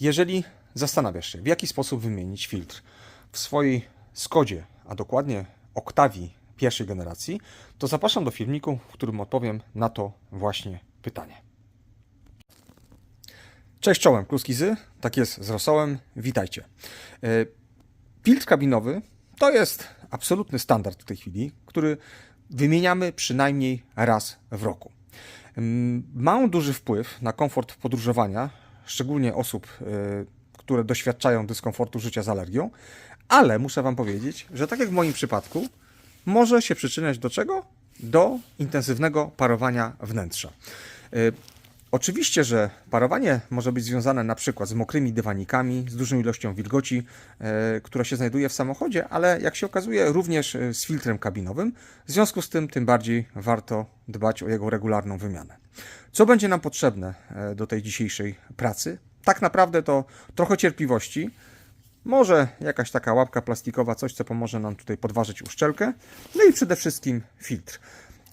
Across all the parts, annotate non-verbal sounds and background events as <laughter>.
Jeżeli zastanawiasz się, w jaki sposób wymienić filtr w swojej Skodzie, a dokładnie Oktawii pierwszej generacji, to zapraszam do filmiku, w którym odpowiem na to właśnie pytanie. Cześć czołem, Kluskizy, tak jest z rosołem, witajcie. E, Filtr kabinowy to jest absolutny standard w tej chwili, który wymieniamy przynajmniej raz w roku. Ma on duży wpływ na komfort podróżowania, szczególnie osób, y, które doświadczają dyskomfortu życia z alergią, ale muszę Wam powiedzieć, że tak jak w moim przypadku, może się przyczyniać do czego? Do intensywnego parowania wnętrza. Oczywiście, że parowanie może być związane na przykład z mokrymi dywanikami, z dużą ilością wilgoci, e, która się znajduje w samochodzie, ale jak się okazuje również e, z filtrem kabinowym. W związku z tym tym bardziej warto dbać o jego regularną wymianę. Co będzie nam potrzebne e, do tej dzisiejszej pracy? Tak naprawdę to trochę cierpliwości, może jakaś taka łapka plastikowa, coś co pomoże nam tutaj podważyć uszczelkę, no i przede wszystkim filtr.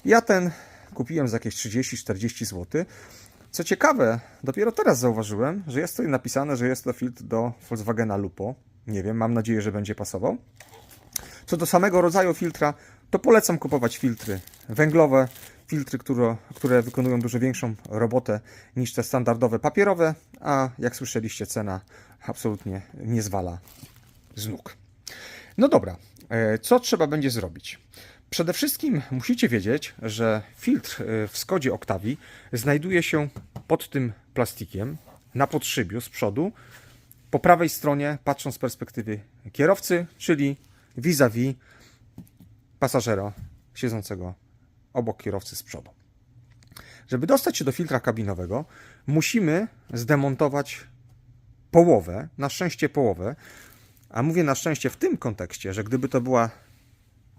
Ja ten kupiłem za jakieś 30-40 zł. Co ciekawe, dopiero teraz zauważyłem, że jest tutaj napisane, że jest to filtr do Volkswagena Lupo. Nie wiem, mam nadzieję, że będzie pasował. Co do samego rodzaju filtra, to polecam kupować filtry węglowe, filtry, które, które wykonują dużo większą robotę niż te standardowe papierowe, a jak słyszeliście, cena absolutnie nie zwala z nóg. No dobra, e, co trzeba będzie zrobić? Przede wszystkim musicie wiedzieć, że filtr e, w Skodzie Octavii znajduje się pod tym plastikiem na podszybiu z przodu, po prawej stronie, patrząc z perspektywy kierowcy, czyli vis-a-vis pasażera siedzącego obok kierowcy z przodu. Żeby dostać się do filtra kabinowego, musimy zdemontować połowę, na szczęście połowę, a mówię na szczęście w tym kontekście, że gdyby to była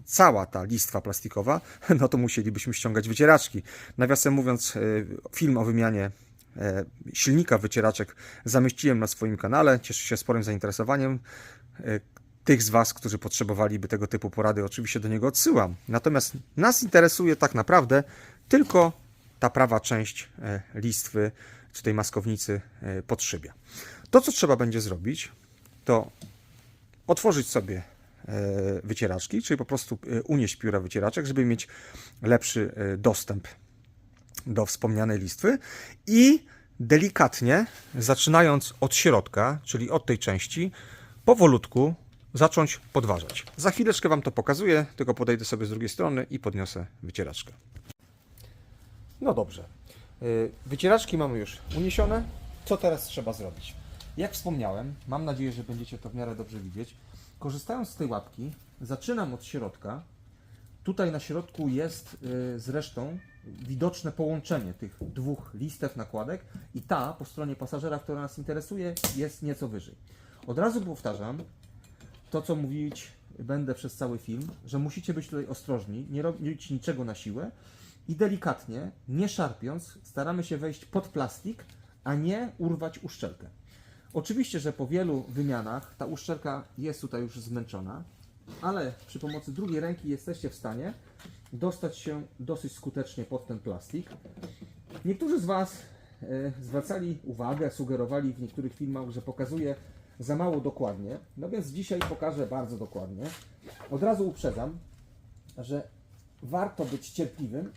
cała ta listwa plastikowa, <laughs> no to musielibyśmy ściągać wycieraczki. Nawiasem mówiąc, y, film o wymianie e, silnika wycieraczek zamieściłem na swoim kanale. Cieszę się sporym zainteresowaniem. E, Tych z Was, którzy potrzebowaliby tego typu porady, oczywiście do niego odsyłam. Natomiast nas interesuje tak naprawdę tylko ta prawa część e, listwy czy tej maskownicy e, podszybia. To, co trzeba będzie zrobić, to otworzyć sobie e, wycieraczki, czyli po prostu e, unieść pióra wycieraczek, żeby mieć lepszy e, dostęp do wspomnianej listwy i delikatnie, zaczynając od środka, czyli od tej części, powolutku zacząć podważać. Za chwileczkę Wam to pokazuję, tylko podejdę sobie z drugiej strony i podniosę wycieraczkę. No dobrze. Wycieraczki mamy już uniesione. Co teraz trzeba zrobić? Jak wspomniałem, mam nadzieję, że będziecie to w miarę dobrze widzieć. Korzystając z tej łapki, zaczynam od środka. Tutaj na środku jest y, zresztą widoczne połączenie tych dwóch listew nakładek i ta po stronie pasażera, która nas interesuje, jest nieco wyżej. Od razu powtarzam, to co mówić będę przez cały film, że musicie być tutaj ostrożni, nie robić niczego na siłę i delikatnie, nie szarpiąc, staramy się wejść pod plastik, a nie urwać uszczelkę. Oczywiście, że po wielu wymianach ta uszczelka jest tutaj już zmęczona, ale przy pomocy drugiej ręki jesteście w stanie dostać się dosyć skutecznie pod ten plastik. Niektórzy z Was e, zwracali uwagę, sugerowali w niektórych filmach, że pokazuje za mało dokładnie. No więc dzisiaj pokażę bardzo dokładnie. Od razu uprzedzam, że warto być cierpliwym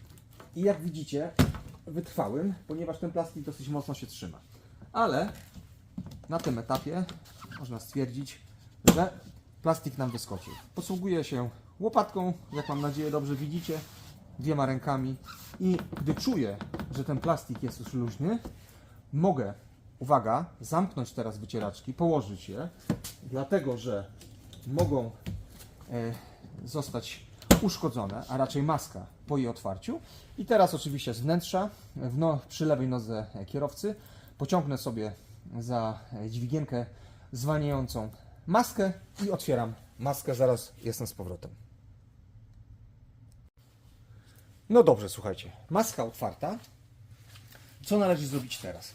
i jak widzicie, wytrwałym, ponieważ ten plastik dosyć mocno się trzyma. Ale na tym etapie można stwierdzić, że plastik nam wyskoczył. Posługuję się łopatką, jak mam nadzieję dobrze widzicie, dwiema rękami i gdy czuję, że ten plastik jest już luźny, mogę, uwaga, zamknąć teraz wycieraczki, położyć je, dlatego że mogą e, zostać uszkodzone, a raczej maska po jej otwarciu. I teraz oczywiście z wnętrza, w no, przy lewej nodze kierowcy, pociągnę sobie za dźwigienkę zwalniającą maskę i otwieram maskę. Zaraz jestem z powrotem. No dobrze, słuchajcie. Maska otwarta. Co należy zrobić teraz?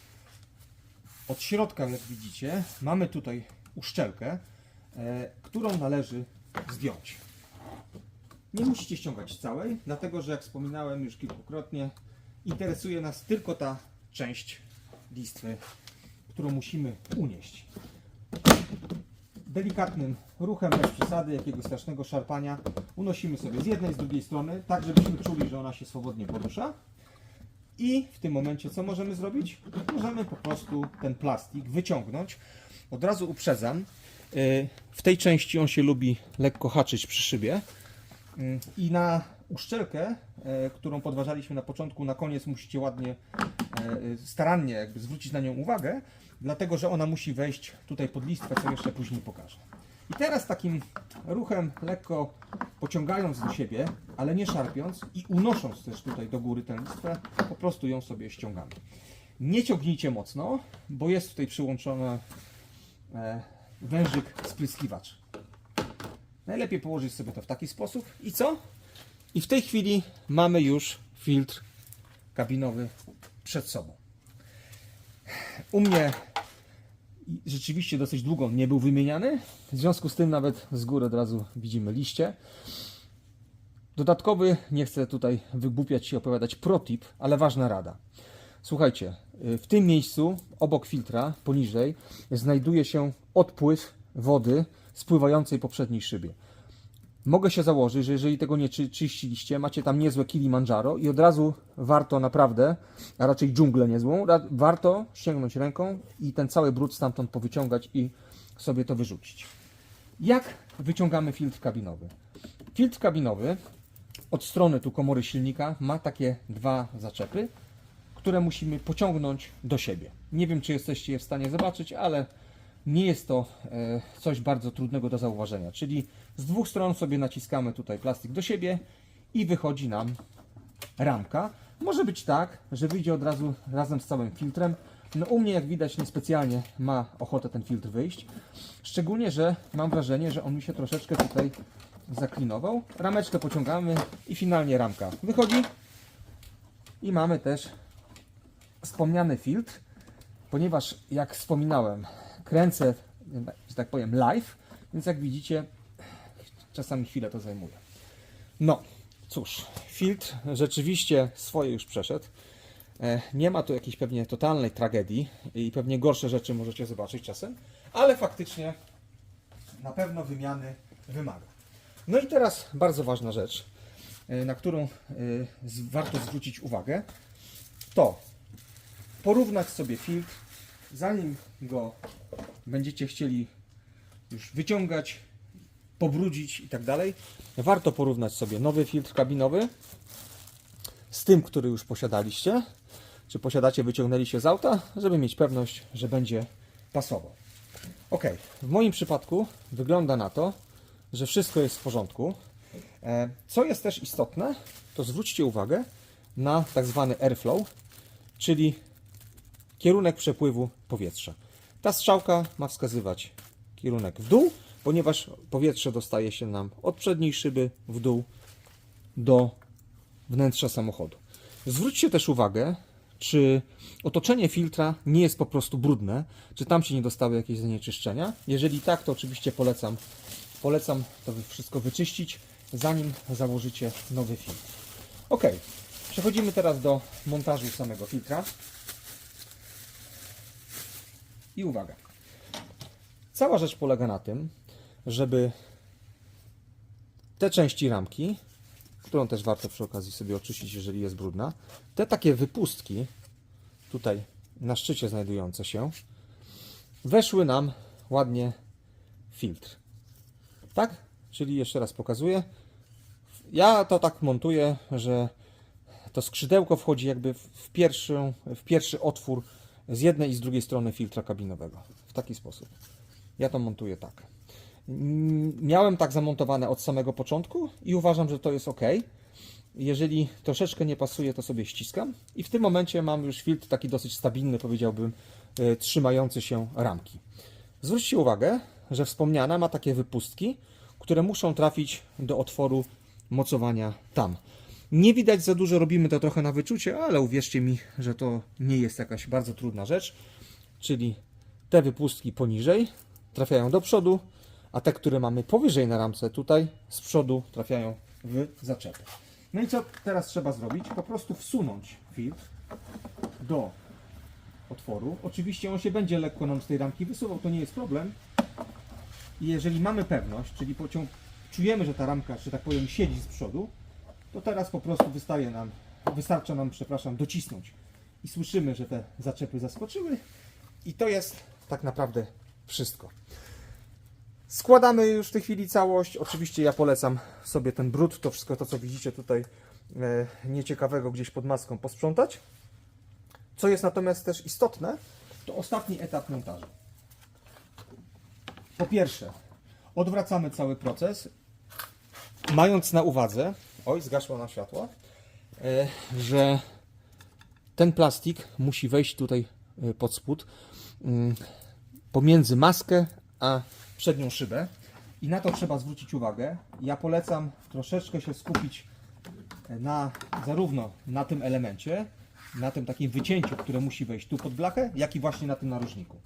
Od środka, jak widzicie, mamy tutaj uszczelkę, e, którą należy zdjąć. Nie musicie ściągać całej, dlatego że jak wspominałem już kilkukrotnie, interesuje nas tylko ta część listwy, którą musimy unieść. Delikatnym ruchem, bez przesady, jakiegoś strasznego szarpania, unosimy sobie z jednej, z drugiej strony, tak żebyśmy czuli, że ona się swobodnie porusza. I w tym momencie co możemy zrobić? Możemy po prostu ten plastik wyciągnąć. Od razu uprzedzam, yy, w tej części on się lubi lekko haczyć przy szybie. Yy, I na uszczelkę, yy, którą podważaliśmy na początku, na koniec musicie ładnie, starannie jakby zwrócić na nią uwagę, dlatego że ona musi wejść tutaj pod listwę, co jeszcze później pokażę. I teraz takim ruchem lekko pociągając do siebie, ale nie szarpiąc i unosząc też tutaj do góry tę listwę, po prostu ją sobie ściągamy. Nie ciągnijcie mocno, bo jest tutaj przyłączony e, wężyk spryskiwacz. Najlepiej położyć sobie to w taki sposób. I co? I w tej chwili mamy już filtr kabinowy przed sobą. U mnie rzeczywiście dosyć długo nie był wymieniany. W związku z tym nawet z góry od razu widzimy liście. Dodatkowy, nie chcę tutaj wygłupiać się opowiadać protip, ale ważna rada. Słuchajcie, y, w tym miejscu, obok filtra, poniżej, znajduje się odpływ wody spływającej po przedniej szybie. Mogę się założyć, że jeżeli tego nie czy- czyściliście, macie tam niezłe Kilimandżaro i od razu warto naprawdę, a raczej dżunglę niezłą, ra- warto sięgnąć ręką i ten cały brud stamtąd powyciągać i sobie to wyrzucić. Jak wyciągamy filtr kabinowy? Filtr kabinowy od strony tu komory silnika ma takie dwa zaczepy, które musimy pociągnąć do siebie. Nie wiem, czy jesteście je w stanie zobaczyć, ale nie jest to e, coś bardzo trudnego do zauważenia. Czyli z dwóch stron sobie naciskamy tutaj plastik do siebie i wychodzi nam ramka. Może być tak, że wyjdzie od razu razem z całym filtrem. No u mnie jak widać niespecjalnie ma ochotę ten filtr wyjść. Szczególnie, że mam wrażenie, że on mi się troszeczkę tutaj zaklinował. Rameczkę pociągamy i finalnie ramka wychodzi. I mamy też wspomniany filtr, ponieważ jak wspominałem, kręcę, że tak powiem, live, więc jak widzicie, czasami chwilę to zajmuje. No, cóż, filtr rzeczywiście swoje już przeszedł. E, Nie ma tu jakiejś pewnie totalnej tragedii i pewnie gorsze rzeczy możecie zobaczyć czasem, ale faktycznie na pewno wymiany wymaga. No i teraz bardzo ważna rzecz, e, na którą e, warto zwrócić uwagę, to porównać sobie filtr, zanim go będziecie chcieli już wyciągać, pobrudzić i tak dalej. Warto porównać sobie nowy filtr kabinowy z tym, który już posiadaliście. Czy posiadacie, wyciągnęliście z auta, żeby mieć pewność, że będzie pasował. Ok, w moim przypadku wygląda na to, że wszystko jest w porządku. E, Co jest też istotne, to zwróćcie uwagę na tak zwany airflow, czyli kierunek przepływu powietrza. Ta strzałka ma wskazywać kierunek w dół, ponieważ powietrze dostaje się nam od przedniej szyby w dół do wnętrza samochodu. Zwróćcie też uwagę, czy otoczenie filtra nie jest po prostu brudne, czy tam się nie dostały jakieś zanieczyszczenia. Jeżeli tak, to oczywiście polecam, polecam to wszystko wyczyścić, zanim założycie nowy filtr. Ok, przechodzimy teraz do montażu samego filtra. I uwaga. Cała rzecz polega na tym, żeby te części ramki, którą też warto przy okazji sobie oczyścić, jeżeli jest brudna, te takie wypustki, tutaj na szczycie znajdujące się, weszły nam ładnie filtr. Tak? Czyli jeszcze raz pokazuję. Ja to tak montuję, że to skrzydełko wchodzi jakby w pierwszy, w pierwszy otwór z jednej i z drugiej strony filtra kabinowego. W taki sposób. Ja to montuję tak. Mm, Miałem tak zamontowane od samego początku i uważam, że to jest ok. Jeżeli troszeczkę nie pasuje, to sobie ściskam i w tym momencie mam już filtr taki dosyć stabilny, powiedziałbym, e, trzymający się ramki. Zwróćcie uwagę, że wspomniana ma takie wypustki, które muszą trafić do otworu mocowania tam. Nie widać za dużo, robimy to trochę na wyczucie, ale uwierzcie mi, że to nie jest jakaś bardzo trudna rzecz. Czyli te wypustki poniżej trafiają do przodu, a te, które mamy powyżej na ramce tutaj z przodu trafiają w zaczepy. No i co teraz trzeba zrobić? Po prostu wsunąć filtr do otworu. Oczywiście on się będzie lekko nam z tej ramki wysuwał, to nie jest problem. I jeżeli mamy pewność, czyli czujemy, że ta ramka, że tak powiem, siedzi z przodu, to teraz po prostu wystaje nam, wystarcza nam, przepraszam, docisnąć. I słyszymy, że te zaczepy zaskoczyły. I to jest tak naprawdę wszystko. Składamy już w tej chwili całość. Oczywiście ja polecam sobie ten brud, to wszystko to, co widzicie tutaj e, nieciekawego gdzieś pod maską posprzątać. Co jest natomiast też istotne, to ostatni etap montażu. Po pierwsze, odwracamy cały proces, mając na uwadze, oj, zgaszło nam światło, e, że ten plastik musi wejść tutaj e, pod spód mm, pomiędzy maskę a przednią szybę i na to trzeba zwrócić uwagę. Ja polecam troszeczkę się skupić na zarówno na tym elemencie, na tym takim wycięciu, które musi wejść tu pod blachę, jak i właśnie na tym narożniku.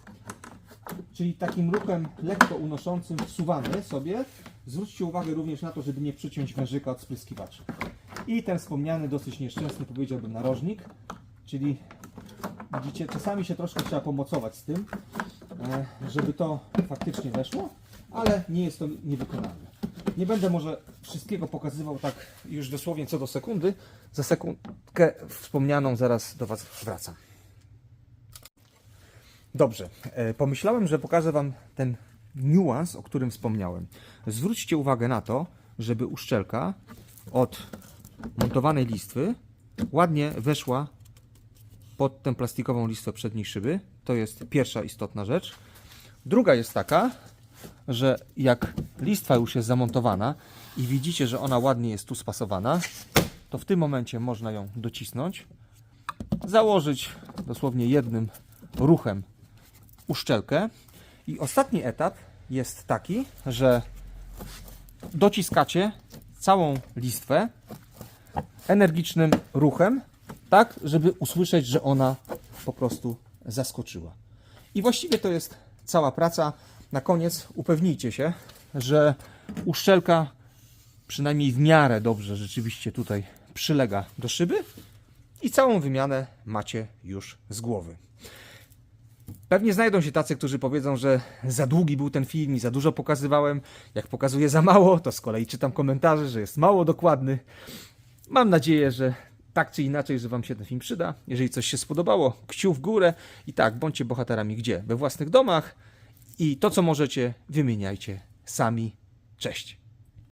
Czyli takim ruchem lekko unoszącym wsuwamy sobie. Zwróćcie uwagę również na to, żeby nie przyciąć wężyka od spryskiwacza. I ten wspomniany, dosyć nieszczęsny, powiedziałbym, narożnik, czyli widzicie, czasami się troszkę trzeba pomocować z tym, e, żeby to faktycznie weszło, ale nie jest to niewykonalne. Nie będę może wszystkiego pokazywał tak już dosłownie co do sekundy. Za sekundkę wspomnianą zaraz do Was wracam. Dobrze, e, pomyślałem, że pokażę Wam ten niuans, o którym wspomniałem. Zwróćcie uwagę na to, żeby uszczelka od montowanej listwy ładnie weszła pod tę plastikową listwę przedniej szyby. To jest pierwsza istotna rzecz. Druga jest taka, że jak listwa już jest zamontowana i widzicie, że ona ładnie jest tu spasowana, to w tym momencie można ją docisnąć, założyć dosłownie jednym ruchem uszczelkę. I ostatni etap jest taki, że dociskacie całą listwę energicznym ruchem, tak, żeby usłyszeć, że ona po prostu zaskoczyła. I właściwie to jest cała praca. Na koniec upewnijcie się, że uszczelka przynajmniej w miarę dobrze rzeczywiście tutaj przylega do szyby i całą wymianę macie już z głowy. Pewnie znajdą się tacy, którzy powiedzą, że za długi był ten film i za dużo pokazywałem. Jak pokazuję za mało, to z kolei czytam komentarze, że jest mało dokładny. Mam nadzieję, że tak czy inaczej, że Wam się ten film przyda. Jeżeli coś się spodobało, kciuk w górę i tak, bądźcie bohaterami gdzie? We własnych domach i to, co możecie, wymieniajcie sami. Cześć!